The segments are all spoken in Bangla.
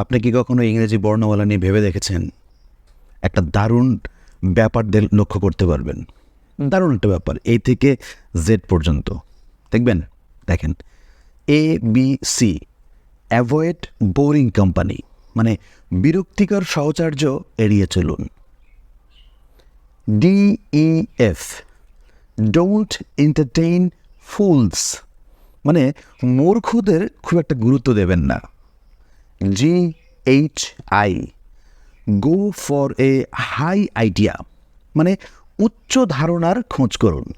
আপনি কি কখনো ইংরেজি বর্ণমালা নিয়ে ভেবে দেখেছেন? একটা দারুণ ব্যাপার লক্ষ্য করতে পারবেন। দারুণ একটা ব্যাপার এই থেকে জেড পর্যন্ত। দেখবেন, দেখেন A B C avoid boring company মানে বিরক্তিকর সহচার্য এড়িয়ে চলুন। D E F don't entertain fools মানে মূর্খদের খুব একটা গুরুত্ব দেবেন না। G H I go for a high idea মানে উচ্চ ধারণার খোঁজ করুন।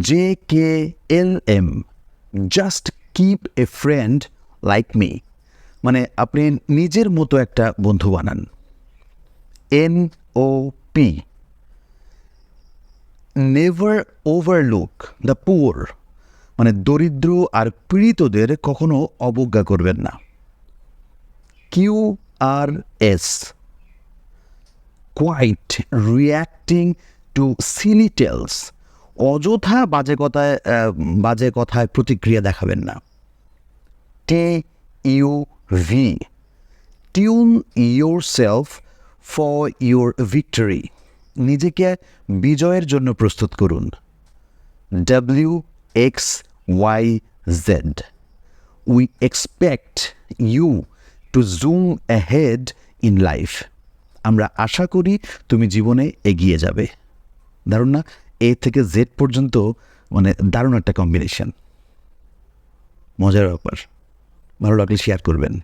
J K L M just keep a friend like me মানে আপনি নিজের মতো একটা বন্ধু বানান। N O P never overlook the poor মানে দরিদ্র আর পীড়িতদের কখনো অবজ্ঞা করবেন না। Q R S quit reacting to silly tales অযথা বাজে কথায় বাজে কথায় প্রতিক্রিয়া দেখাবেন না। T U V tune yourself for your victory নিজেকে বিজয়ের জন্য প্রস্তুত করুন। W X Y Z we expect you to zoom ahead in life আমরা আশা করি তুমি জীবনে এগিয়ে যাবে। দারুণ না? এ থেকে জেড পর্যন্ত মানে দারুণ একটা কম্বিনেশন মজার ব্যাপার। ভালো লাগলে শেয়ার করবেন।